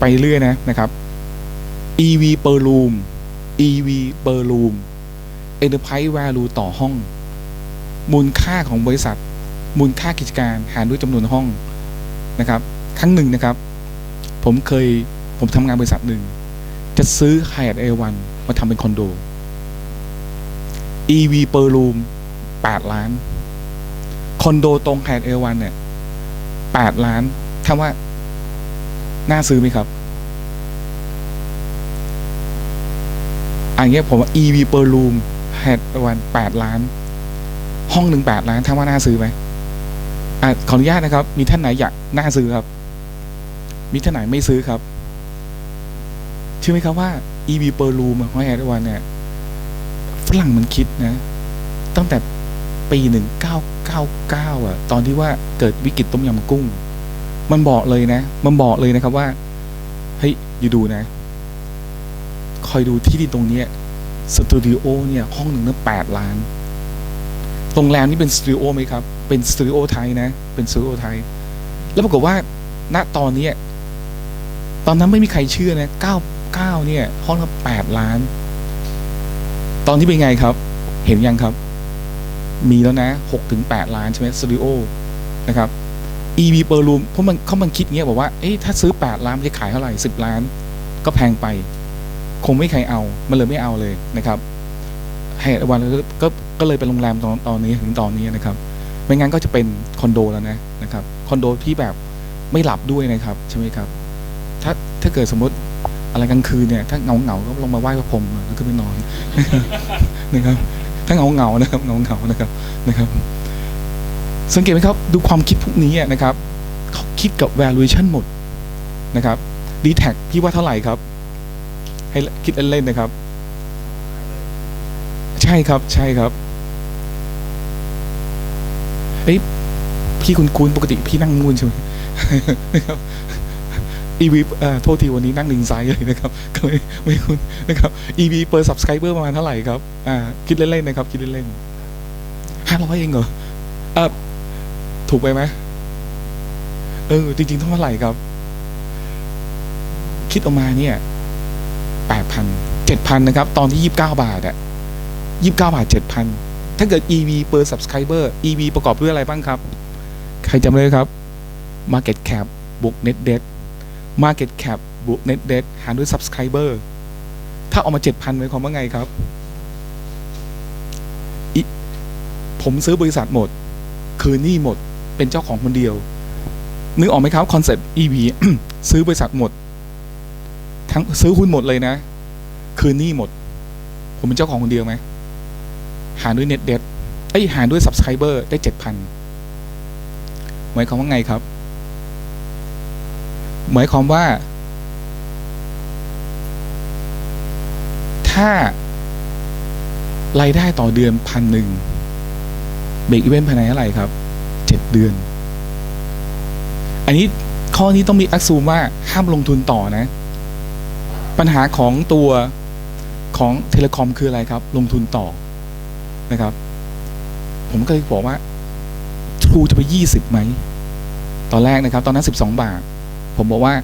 ไปเรื่อยนะนะครับ EV per room EV per room Enterprise value ต่อห้อง มูลค่าของบริษัท มูลค่ากิจการหารด้วยจำนวนห้องนะครับ ครั้งหนึ่งนะครับ ผมเคยผมทำงานบริษัทหนึ่ง จะซื้อ Hyatt A1 มาทำเป็นคอนโด EV per room 8 ล้าน คอนโดตรง Hyatt A1 เนี่ย8ล้านถาว่า น่าซื้อไหมครับอันเงี้ผมว่า EV per room Hyatt A1 8ล้าน ห้องหนึ่ง8ล้านถามว่าน่าซื้อไหมอะขออนุญาตนะครับ มีท่านไหนอยากน่าซื้อครับ มีท่านไหนไม่ซื้อครับเชื่อไหมครับว่า EV per room ของ Hyatt A1 เนี่ยฝรั่งมันคิดนะ ตั้งแต่ปีหนึ่งเก้าเก้าเก้าอะ ตอนที่ว่าเกิดวิกฤตต้มยำกุ้ง มันบอกเลยนะ มันบอกเลยนะครับว่า เฮ้ยอยู่ดูนะ คอยดูที่ดินตรงเนี้ยสตูดิโอเนี่ย ห้องหนึ่งนั้นแปดล้านโรงแรมนี่เป็นสตูดิโอไหมครับ เป็นสตูดิโอไทยนะ เป็นสตูดิโอไทย แล้วปรากฏว่า ณ ตอนเนี้ยตอนนั้นไม่มีใครเชื่อนะเก้าเก้าเนี่ย ห้องละแปดล้าน ตอนที่เป็นไงครับ เห็นยังครับ มีแล้วนะหกถึงแปดล้านใช่ไหมสตูดิโอนะครับ EV per room เพราะมันเขามันคิดเงี้ยบอกว่าเอ๊ะถ้าซื้อแปดล้านจะขายเท่าไหร่สิบล้าน ก็แพงไป คงไม่ใครเอา มันเลยไม่เอาเลยนะครับให้วันก็ก็เลยเป็นโรงแรมตอนตอนนี้ถึงตอนนี้นะครับ ไม่งั้นก็จะเป็นคอนโดแล้วนะนะครับคอนโดที่แบบไม่หลับด้วยนะครับใช่ไหมครับ ถ้าถ้าเกิดสมมติอะไรกลางคืนเนี่ย ถ้าเงาเงาก็ลงมาไหว้พระพรหมแล้วก็ไปนอนนะครับ ถ้าเงาเงานะครับเงาเงานะครับนะครับ สังเกตไหมครับ ดูความคิดพวกนี้นะครับเขาคิดกับ valuation หมดนะครับ d t แทพี่ว่าเท่าไหร่ครับ ให้คิดเล่นๆนะครับ ใช่ครับใช่ครับเฮ้ยพี่คุณคุณปกติพี่นั่งนู่นใช่ไหมนะครับอีวีเอ่อโทษทีวันนี้นั่งลิงซ้ายเลยนะครับก็เลยไม่คุณนะครับ EV per subscriber ประมาณเท่าไหร่ครับอ่าคิดเล่นๆนะครับ คิดเล่นๆห้าร้อยเองเหรอเออ ถูกไปไหมเออ จริง ๆ เท่าไหร่ครับ คิดออกมาเนี่ยแปดพันเจ็ดพันนะครับ ตอนที่ยี่สิบเก้าบาทอะยี่สิบเก้าบาทเจ็ดพันถ้าเกิด EV per subscriber EV ประกอบด้วยอะไรบ้างครับ ใครจำได้ครับ Market cap บวก Net debt Market cap บวก Net debt หารด้วย subscriber ถ้าออกมาเจ็ดพันหมายความว่าไงครับ ผมซื้อบริษัทหมด คืนหนี้หมด เป็นเจ้าของคนเดียว นึกออกไหมครับคอนเซ็ปต์ EV ซื้อบริษัทหมด ทั้งซื้อหุ้นหมดเลยนะ คืนหนี้หมด ผมเป็นเจ้าของคนเดียวไหม หารด้วย net debt ไอ้หารด้วย subscriber ได้เจ็ดพันหมายความว่าไงครับ หมายความว่า ถ้ารายได้ต่อเดือนพันหนึ่งเบรกอีเวนต์ภายในเท่าไหร่ครับ เจ็ดเดือน อันนี้ข้อนี้ต้องมีอักซูมว่าห้ามลงทุนต่อนะ ปัญหาของตัวของเทเลคอมคืออะไรครับ ลงทุนต่อนะครับ ผมก็เลยบอกว่า True จะไปยี่สิบไหม ตอนแรกนะครับ ตอนนั้นสิบสองบาท ผมบอกว่า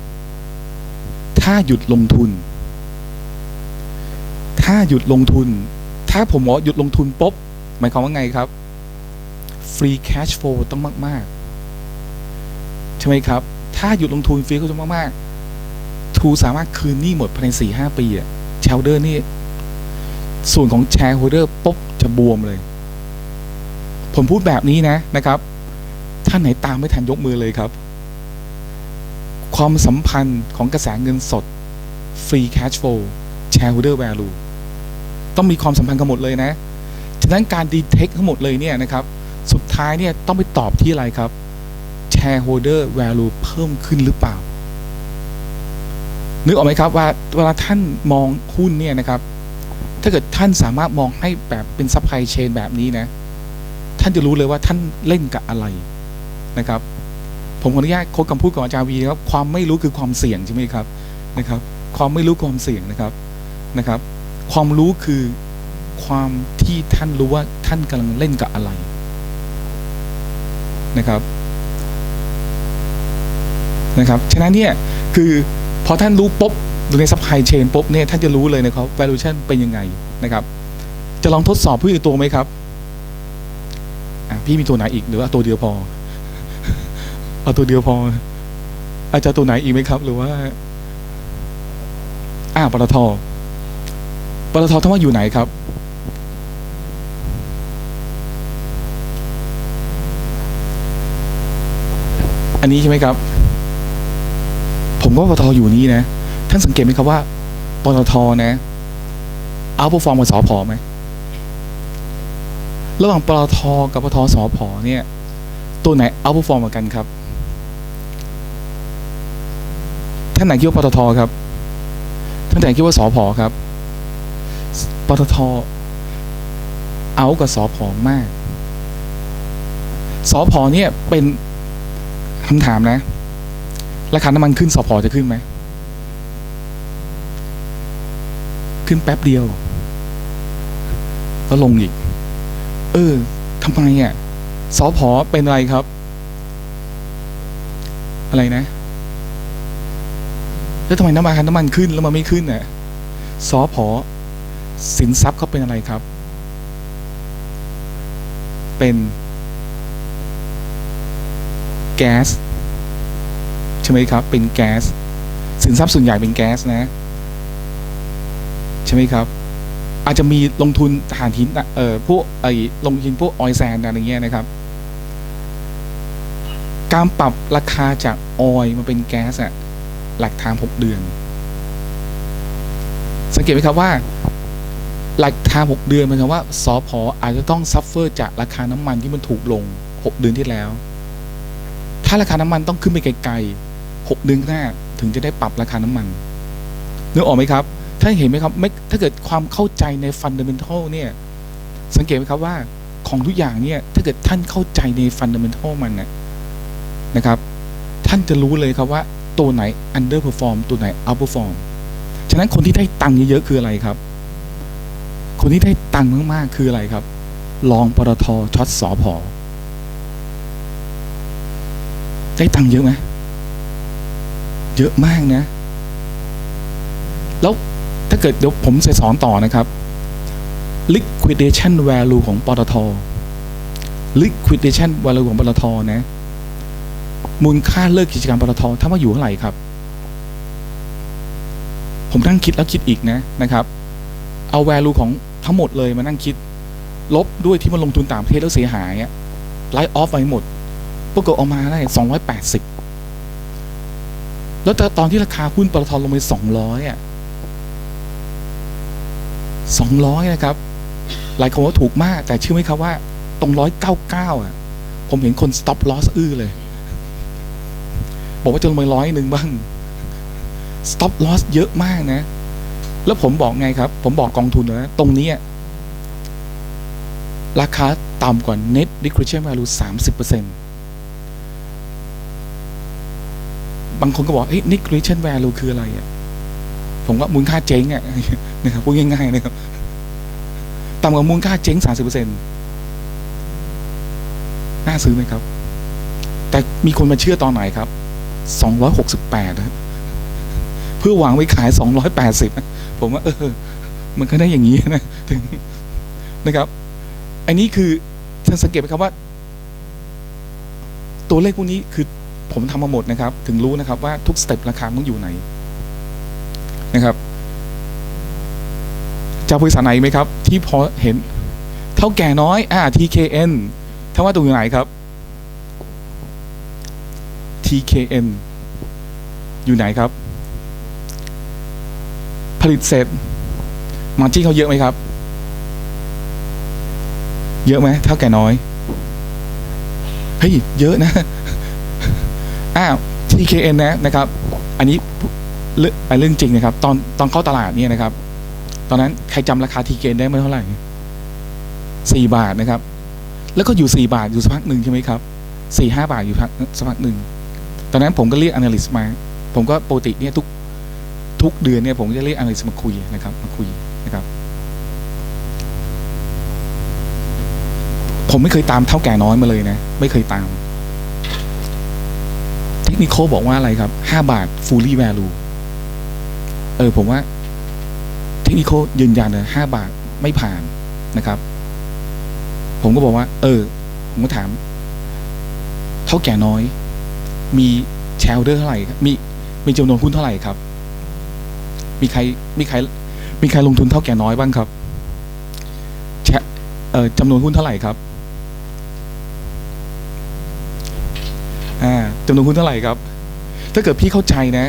ถ้าหยุดลงทุน ถ้าหยุดลงทุน ถ้าผมบอกหยุดลงทุนปุ๊บหมายความว่าไงครับ free cash flow ต้องมาก ๆ ใช่ไหมครับ ถ้าหยุดลงทุน free cash flow มาก ๆ ทูสามารถคืนหนี้หมดภายในสี่ห้าปีอะแชร์โฮเดอร์นี่ ส่วนของแชร์โฮเดอร์ปุ๊บจะบวมเลย ผมพูดแบบนี้นะนะครับท่านไหนตามไม่ทันยกมือเลยครับ ความสัมพันธ์ของกระแสเงินสด free cash flow shareholder value ต้องมีความสัมพันธ์กันหมดเลยนะ ฉะนั้นการดีเทคทั้งหมดเลยเนี่ยนะครับ สุดท้ายเนี่ยต้องไปตอบที่อะไรครับ shareholder value เพิ่มขึ้นหรือเปล่า นึกออกไหมครับว่าเวลาท่านมองหุ้นเนี่ยนะครับ ถ้าเกิดท่านสามารถมองให้แบบเป็นซัพพลายเชนแบบนี้นะ ท่านจะรู้เลยว่าท่านเล่นกับอะไรนะครับ ผมขออนุญาตโค้ดคำพูดของอาจารย์วีนะครับ ความไม่รู้คือความเสี่ยงใช่ไหมครับนะครับ ความไม่รู้ความเสี่ยงนะครับนะครับ ความรู้คือความที่ท่านรู้ว่าท่านกำลังเล่นกับอะไร นะครับนะครับฉะนั้นเนี่ยคือพอท่านรู้ปุ๊บดูในซัพพลายเชนปุ๊บเนี่ยท่านจะรู้เลยนะครับ valuation เป็นยังไงนะครับ จะลองทดสอบผู้อีกตัวไหมครับอะพี่มีตัวไหนอีกหรือว่าตัวเดียวพอเอาตัวเดียวพอ อาจจะตัวไหนอีกไหมครับ หรือว่า อ่าปตทปตทท่านว่าอยู่ไหนครับ อันนี้ใช่ไหมครับ ผมว่าปตทอยู่นี่นะ ท่านสังเกตไหมครับว่าปตทนะเอาพอฟอร์มกับสอพอไหมระหว่างปตทกับปตทสอพอเนี่ย ตัวไหนเอาพอฟอร์มกันครับท่านไหนคิดว่าปตทครับท่านไหนคิดว่าสอพอครับปตทเอากับสอพอมากสอพอเนี่ยเป็น คำถามนะ ราคาน้ำมันขึ้นสอพอจะขึ้นไหม ขึ้นแป๊บเดียวแล้วลงอีก เออทำไมอะสอพอเป็นอะไรครับ อะไรนะ แล้วทำไมน้ำมันน้ำมันขึ้นแล้วมันไม่ขึ้นอะสอพอสินทรัพย์เขาเป็นอะไรครับ เป็น แก๊สใช่ไหมครับ เป็นแก๊สสินทรัพย์ส่วนใหญ่เป็นแก๊สนะใช่ไหมครับ อาจจะมีลงทุนถ่านหินเอ่อพวกไอ้ลงทุนพวกออยแซนอะไรเงี้ยนะครับ การปรับราคาจากออยมาเป็นแก๊สอะหลักทางหกเดือน สังเกตไหมครับว่า หลักทางหกเดือนหมายความว่าสอพออาจจะต้องซัฟเฟอร์จากราคาน้ำมันที่มันถูกลงหกเดือนที่แล้ว ถ้าราคาน้ำมันต้องขึ้นไปไกลๆหกเดือนข้างหน้าถึงจะได้ปรับราคาน้ำมันนึกออกไหมครับท่านเห็นไหมครับไม่ถ้าเกิดความเข้าใจในฟันเดเมนทัลเนี่ย สังเกตไหมครับว่าของทุกอย่างเนี่ย ถ้าเกิดท่านเข้าใจในฟันเดเมนทัลมันนะนะครับ ท่านจะรู้เลยครับว่าตัวไหน underperform ตัวไหน outperform ฉะนั้นคนที่ได้ตังค์เยอะๆคืออะไรครับ คนที่ได้ตังค์มากๆคืออะไรครับ ลองปตทช็อตสอพอ ได้ตังค์เยอะไหมเยอะมากนะ แล้วถ้าเกิดเดี๋ยวผมจะสอนต่อนะครับ liquidation value ของปตท liquidation value ของปตทนะ มูลค่าเลิกกิจการปตทถ้าว่าอยู่เท่าไหร่ครับ ผมนั่งคิดแล้วคิดอีกนะนะครับ เอา value ของทั้งหมดเลยมานั่งคิด ลบด้วยที่มันลงทุนต่างประเทศแล้วเสียหายไลฟ์ออฟไปหมด ปรากฏออกมาได้สองร้อยแปดสิบแล้วแต่ตอนที่ราคาหุ้นปตทลงไปสองร้อยอะสองร้อยนะครับ หลายคนว่าถูกมาก แต่เชื่อไหมครับว่า ตรงร้อยเก้าเก้าอะ ผมเห็นคน stop loss อื้อเลย บอกว่าจะลงไปร้อยหนึ่งบ้าง stop loss เยอะมากนะ แล้วผมบอกไงครับ ผมบอกกองทุนนะตรงนี้ราคาต่ำกว่า net liquidation value สามสิบเปอร์เซ็นต์ บางคนก็บอกเฮ้ย liquidation value คืออะไรอะผมว่ามูลค่าเจ๊งอะนะครับพูดง่ายๆนะครับต่ำกว่ามูลค่าเจ๊งสามสิบเปอร์เซ็นต์น่าซื้อไหมครับ แต่มีคนมาเชื่อตอนไหนครับสองร้อยหกสิบแปดเพื่อหวังไว้ขายสองร้อยแปดสิบผมว่า เออ มันก็ได้อย่างนี้นะถึงนะครับ อันนี้คือท่านสังเกตไหมครับว่า ตัวเลขพวกนี้คือ ผมทำมาหมดนะครับ ถึงรู้นะครับว่าทุกสเต็ปราคาต้องอยู่ไหนนะครับจากบริษัทไหนไหมครับ ที่พอเห็น เท่าแก่น้อยอ่า TKN ถ้าว่าตรงไหนครับ TKN อยู่ไหนครับ ผลิตเสร็จ มาที่เขาเยอะไหมครับ เยอะไหมเท่าแก่น้อย เฮ้ย เยอะนะ TKN นะนะครับ อันนี้เรื่องเรื่องจริงนะครับ ตอนตอนเข้าตลาดเนี่ยนะครับ ตอนนั้นใครจำราคา TKN ได้เมื่อเท่าไหร่สี่บาทนะครับ แล้วก็อยู่สี่บาทอยู่สักพักหนึ่งใช่ไหมครับสี่ห้าบาทอยู่พักสักพักหนึ่งตอนนั้นผมก็เรียก analyst มา ผมก็ปกติเนี่ยทุกทุกเดือนเนี่ยผมจะเรียก analyst มาคุยนะครับ มาคุยนะครับ ผมไม่เคยตามเท่าแก่น้อยมาเลยนะ ไม่เคยตาม เทคนิคบอกว่าอะไรครับห้าบาท fully value เออ ผมว่า เทคนิคยืนยันเลยห้าบาทไม่ผ่านนะครับ ผมก็บอกว่า เออ ผมก็ถามเท่าแก่น้อย มีแชร์เดอร์เท่าไหร่ครับมีมีจำนวนหุ้นเท่าไหร่ครับ มีใครมีใคร มีใครลงทุนเท่าแก่น้อยบ้างครับแชร์เอ่อจำนวนหุ้นเท่าไหร่ครับ อ่า จำนวนหุ้นเท่าไหร่ครับ ถ้าเกิดพี่เข้าใจนะ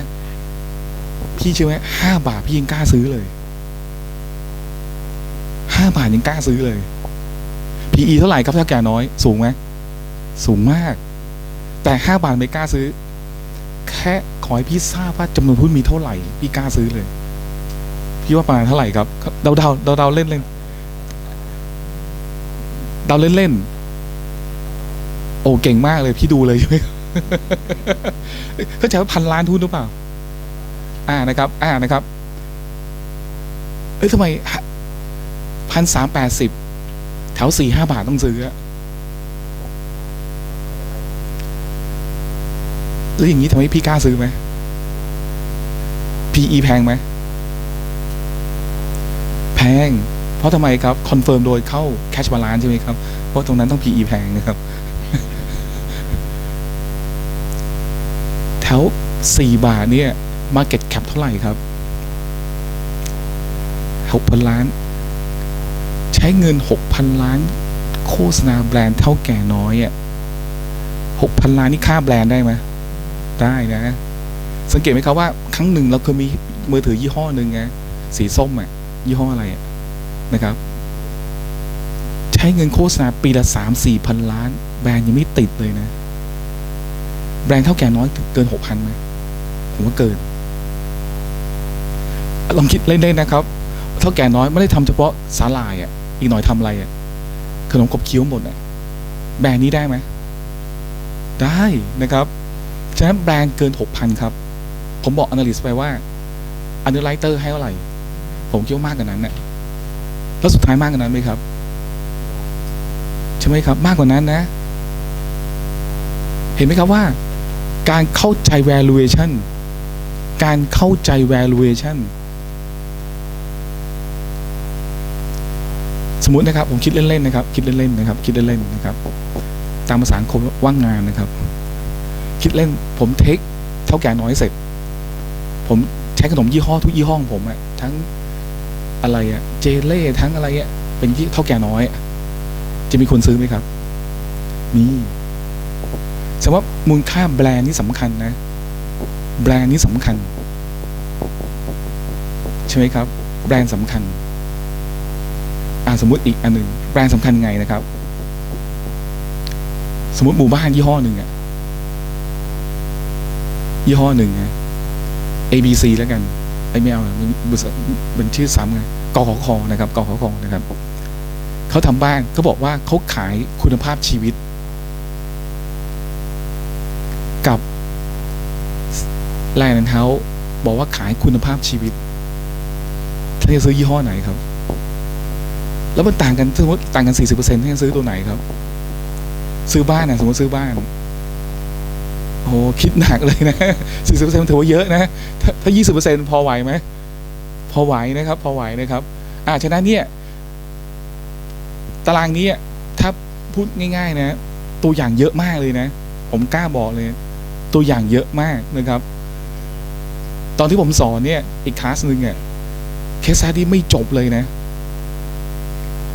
พี่เชื่อไหมห้าบาทพี่ยังกล้าซื้อเลยห้าบาทยังกล้าซื้อเลย PE เท่าไหร่ครับเท่าแก่น้อย สูงไหมสูงมาก แต่ห้าบาทไม่กล้าซื้อ แค่ขอให้พี่ทราบว่าจำนวนหุ้นมีเท่าไหร่ พี่กล้าซื้อเลย พี่ว่าประมาณเท่าไหร่ครับเดาเดาเดาเดาเล่นเล่นเดาเล่นเล่นโอ้เก่งมากเลยพี่ดูเลยใช่ไหม เข้าใจว่าพันล้านทุนหรือเปล่า อ่านะครับ อ่านะครับ เอ้ยทำไมพันสามแปดสิบแถวสี่ห้าบาทต้องซื้ออะแล้วอย่างนี้ทำให้พี่กล้าซื้อไหม PE แพงไหม แพง เพราะทำไมครับ คอนเฟิร์มโดยเข้า cash balance ใช่ไหมครับ เพราะตรงนั้นต้อง PE แพงนะครับ ถวสี่บาทเนี่ย market cap เท่าไหร่ครับหกพันล้าน ใช้เงินหกพันล้าน โฆษณาแบรนด์เท่าแก่น้อยอะหกพันล้านนี่ค่าแบรนด์ได้ไหมได้นะ สังเกตไหมครับว่าครั้งหนึ่งเราเคยมีมือถือยี่ห้อหนึ่งไงสีส้มอะยี่ห้ออะไรอะนะครับ ใช้เงินโฆษณาปีละสามสี่พันล้าน แบรนด์ยังไม่ติดเลยนะ แบรนด์เท่าแก่น้อยเกินหกพันไหมผมว่าเกิน ลองคิดเล่นๆนะครับ เท่าแก่น้อยไม่ได้ทำเฉพาะสาลายอะ อีกหน่อยทำอะไรอะ ขนมกบเคี้ยวหมดอะ แบรนด์นี้ได้ไหม ได้นะครับ ฉะนั้นแบรนด์เกินหกพันครับ ผมบอก analyst ไปว่า underwriter ให้เท่าไหร่ ผมคิดว่ามากกว่านั้นน่ะแล้วสุดท้ายมากกว่านั้นไหมครับใช่ไหมครับ มากกว่านั้นนะ เห็นไหมครับว่า การเข้าใจ valuation การเข้าใจ valuation สมมตินะครับ ผมคิดเล่นๆนะครับ คิดเล่นๆนะครับ คิดเล่นๆนะครับ ตามภาษาคนว่างงานนะครับ คิดเล่นผมเทคเท่าแก่น้อยเสร็จ ผมใช้ขนมยี่ห้อทุกยี่ห้องผมอะทั้งอะไรอะเจเล่ทั้งอะไรอะเป็นยี่เท่าแก่น้อย จะมีคนซื้อไหมครับ มี แสดงว่ามูลค่าแบรนด์นี่สำคัญนะ แบรนด์นี่สำคัญ ใช่ไหมครับ แบรนด์สำคัญอ่าสมมุติอีกอันหนึ่งแบรนด์สำคัญไงนะครับ สมมติหมู่บ้านยี่ห้อหนึ่งอะยี่ห้อหนึ่งนะ A B C แล้วกันไอ้ไม่เอามันบริษัทมันชื่อซ้ำไงกขคนะครับกขคนะครับเขาทำบ้านเขาบอกว่าเขาขายคุณภาพชีวิต กับ แลนด์เฮาส์บอกว่าขายคุณภาพชีวิตท่านจะซื้อยี่ห้อไหนครับ แล้วมันต่างกันสมมติต่างกันสี่สิบเปอร์เซ็นต์ท่านจะซื้อตัวไหนครับ ซื้อบ้านนะสมมติซื้อบ้านโอ้คิดหนักเลยนะสี่สิบเปอร์เซ็นต์ถือว่าเยอะนะ ถ้ายี่สิบเปอร์เซ็นต์พอไหวไหม พอไหวนะครับ พอไหวนะครับ อ่าฉะนั้นเนี่ย ตารางนี้ถ้าพูดง่าย ๆ นะ ตัวอย่างเยอะมากเลยนะ ผมกล้าบอกเลย ตัวอย่างเยอะมากนะครับ ตอนที่ผมสอนเนี่ย อีกคลาสหนึ่งอะเคสที่ไม่จบเลยนะ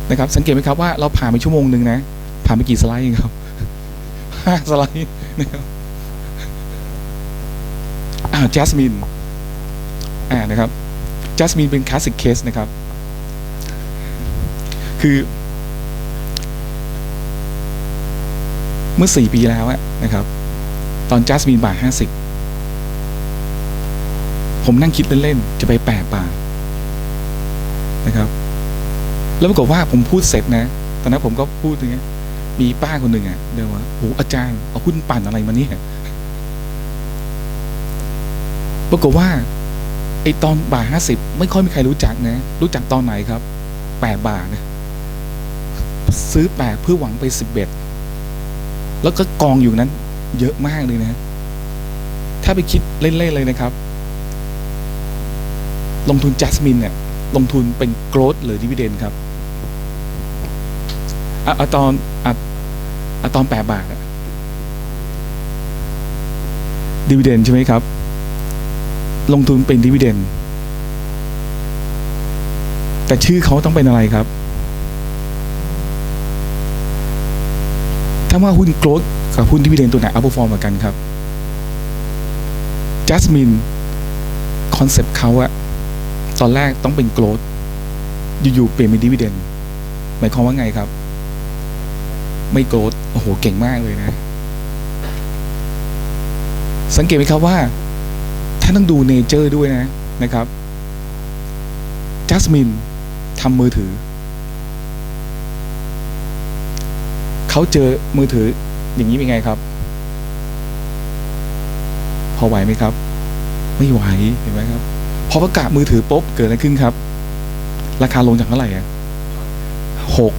นะครับ สังเกตไหมครับว่าเราผ่านไปชั่วโมงหนึ่งนะ ผ่านไปกี่สไลด์เองครับห้าสไลด์นะครับอ่าจัสมินอ่านะครับจัสมินเป็นคลาสสิกเคสนะครับ คือเมื่อสี่ปีแล้วอะนะครับ ตอนจัสมินบาทห้าสิบ ผมนั่งคิดเล่นๆจะไปแปดบาทนะครับ แล้วปรากฏว่าผมพูดเสร็จนะ ตอนนั้นผมก็พูดอย่างเงี้ย มีป้าคนหนึ่งอะเดี๋ยวว่าโหอาจารย์เอาหุ้นปั่นอะไรมาเนี่ยปรากฏว่าไอตอนบาทห้าสิบไม่ค่อยมีใครรู้จักนะ รู้จักตอนไหนครับแปดบาทนะซื้อแปดเพื่อหวังไปสิบเอ็ดแล้วก็กองอยู่นั้น เยอะมากเลยนะ ถ้าไปคิดเล่นๆเลยนะครับ ลงทุน Jasmine เนี่ยลงทุนเป็น growth หรือ dividend ครับอะอาตอนอะอาตอนแปดบาทอะ dividend ใช่ไหมครับ ลงทุนเป็น dividend แต่ชื่อเขาต้องเป็นอะไรครับ ถ้าว่าหุ้น growth กับหุ้น dividend ตัวไหน outperform กว่ากันครับ Jasmine คอนเซปต์เขาอะ ตอนแรกต้องเป็น growth อยู่ๆเปลี่ยนเป็น dividend หมายความว่าไงครับ ไม่ growth โอ้โหเก่งมากเลยนะ สังเกตไหมครับว่าท่านต้องดูเนเจอร์ด้วยนะนะครับ Jasmine ทำมือถือ เขาเจอมือถืออย่างนี้เป็นไงครับ พอไหวไหมครับ ไม่ไหวเห็นไหมครับ พอประกาศมือถือปุ๊บเกิดอะไรขึ้นครับ ราคาลงจากเท่าไหร่อะหก